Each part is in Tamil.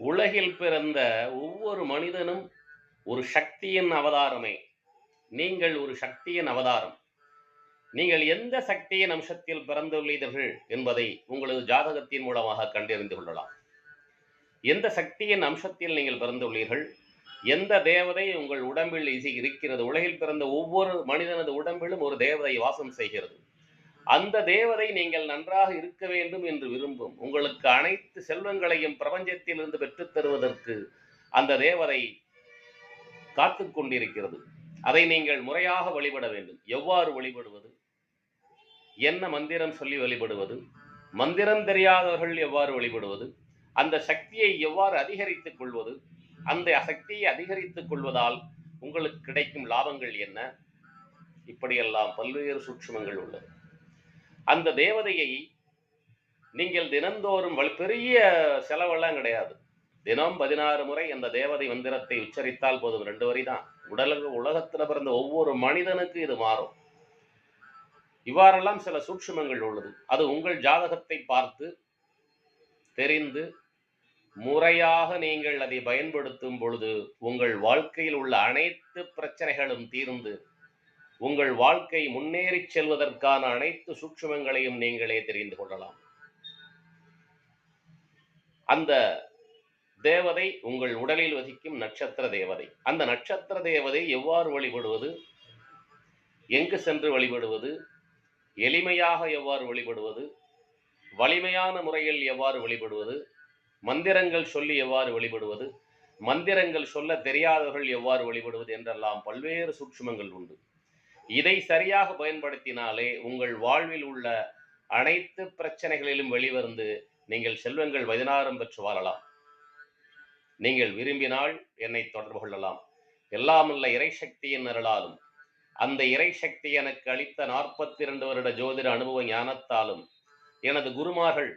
உலகில் பிறந்த ஒவ்வொரு மனிதனும் ஒரு சக்தியின் அவதாரமே. நீங்கள் ஒரு சக்தியின் அவதாரம். நீங்கள் எந்த சக்தியின் அம்சத்தில் பிறந்துள்ளீர்கள் என்பதை உங்களது ஜாதகத்தின் மூலமாக கண்டறிந்து கொள்ளலாம். எந்த சக்தியின் அம்சத்தில் நீங்கள் பிறந்துள்ளீர்கள்? எந்த தேவதை உங்கள் உடம்பில் இருக்கிறது? உலகில் பிறந்த ஒவ்வொரு மனிதனது உடம்பிலும் ஒரு தேவதை வாசம் செய்கிறது. அந்த தேவதை நீங்கள் நன்றாக இருக்க வேண்டும் என்று விரும்பும். உங்களுக்கு அனைத்து செல்வங்களையும் பிரபஞ்சத்திலிருந்து பெற்றுத் தருவதற்கு அந்த தேவதை காத்து கொண்டிருக்கிறது. அதை நீங்கள் முறையாக வழிபட வேண்டும். எவ்வாறு வழிபடுவது? என்ன மந்திரம் சொல்லி வழிபடுவது? மந்திரம் தெரியாதவர்கள் எவ்வாறு வழிபடுவது? அந்த சக்தியை எவ்வாறு அதிகரித்துக் கொள்வது? அந்த சக்தியை அதிகரித்துக் கொள்வதால் உங்களுக்கு கிடைக்கும் லாபங்கள் என்ன? இப்படியெல்லாம் பல்வேறு சூட்சுமங்கள் உள்ளது. அந்த தேவதையை நீங்கள் தினந்தோறும் பெரிய செலவெல்லாம் கிடையாது. தினம் பதினாறு முறை அந்த தேவதை மந்திரத்தை உச்சரித்தால் போதும். ரெண்டு வரி தான். உடலுக்கு உலகத்துல பிறந்த ஒவ்வொரு மனிதனுக்கு இது மாறும். இவ்வாறெல்லாம் சில சூட்சுமங்கள் உள்ளது. அது உங்கள் ஜாதகத்தை பார்த்து தெரிந்து முறையாக நீங்கள் அதை பயன்படுத்தும் பொழுது உங்கள் வாழ்க்கையில் உள்ள அனைத்து பிரச்சனைகளும் தீர்ந்து உங்கள் வாழ்க்கை முன்னேறிச் செல்வதற்கான அனைத்து சூட்சுமங்களையும் நீங்களே தெரிந்து கொள்ளலாம். அந்த தேவதை உங்கள் உடலில் வசிக்கும் நட்சத்திர தேவதை. அந்த நட்சத்திர தேவதை எவ்வாறு வழிபடுவது? எங்கு சென்று வழிபடுவது? எளிமையாக எவ்வாறு வழிபடுவது? வலிமையான முறையில் எவ்வாறு வழிபடுவது? மந்திரங்கள் சொல்லி எவ்வாறு வழிபடுவது? மந்திரங்கள் சொல்ல தெரியாதவர்கள் எவ்வாறு வழிபடுவது? என்றெல்லாம் பல்வேறு சூட்சுமங்கள் உண்டு. இதை சரியாக பயன்படுத்தினாலே உங்கள் வாழ்வில் உள்ள அனைத்து பிரச்சனைகளிலும் வெளிவந்து நீங்கள் செல்வங்கள் பதினாறும் பெற்று வாழலாம். நீங்கள் விரும்பினால் என்னை தொடர்பு கொள்ளலாம். எல்லாமுள்ள இறைசக்தியின் அருளாலும் அந்த இறைசக்தி எனக்கு அளித்த நாற்பத்தி இரண்டு வருட ஜோதிட அனுபவ ஞானத்தாலும் எனது குருமார்கள்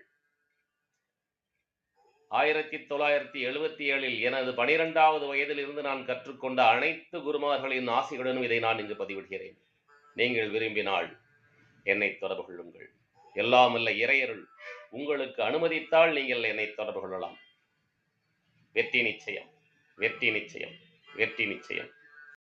ஆயிரத்தி தொள்ளாயிரத்தி எழுபத்தி ஏழில் எனது பனிரெண்டாவது வயதில் இருந்து நான் கற்றுக்கொண்ட அனைத்து குருமார்களின் ஆசையுடனும் இதை நான் இங்கு பதிவிடுகிறேன். நீங்கள் விரும்பினால் என்னை தொடர்பு கொள்ளுங்கள். எல்லாமல்ல இறையருள். உங்களுக்கு அனுமதித்தால் நீங்கள் என்னை தொடர்பு கொள்ளலாம். வெற்றி நிச்சயம். வெற்றி நிச்சயம். வெற்றி நிச்சயம்.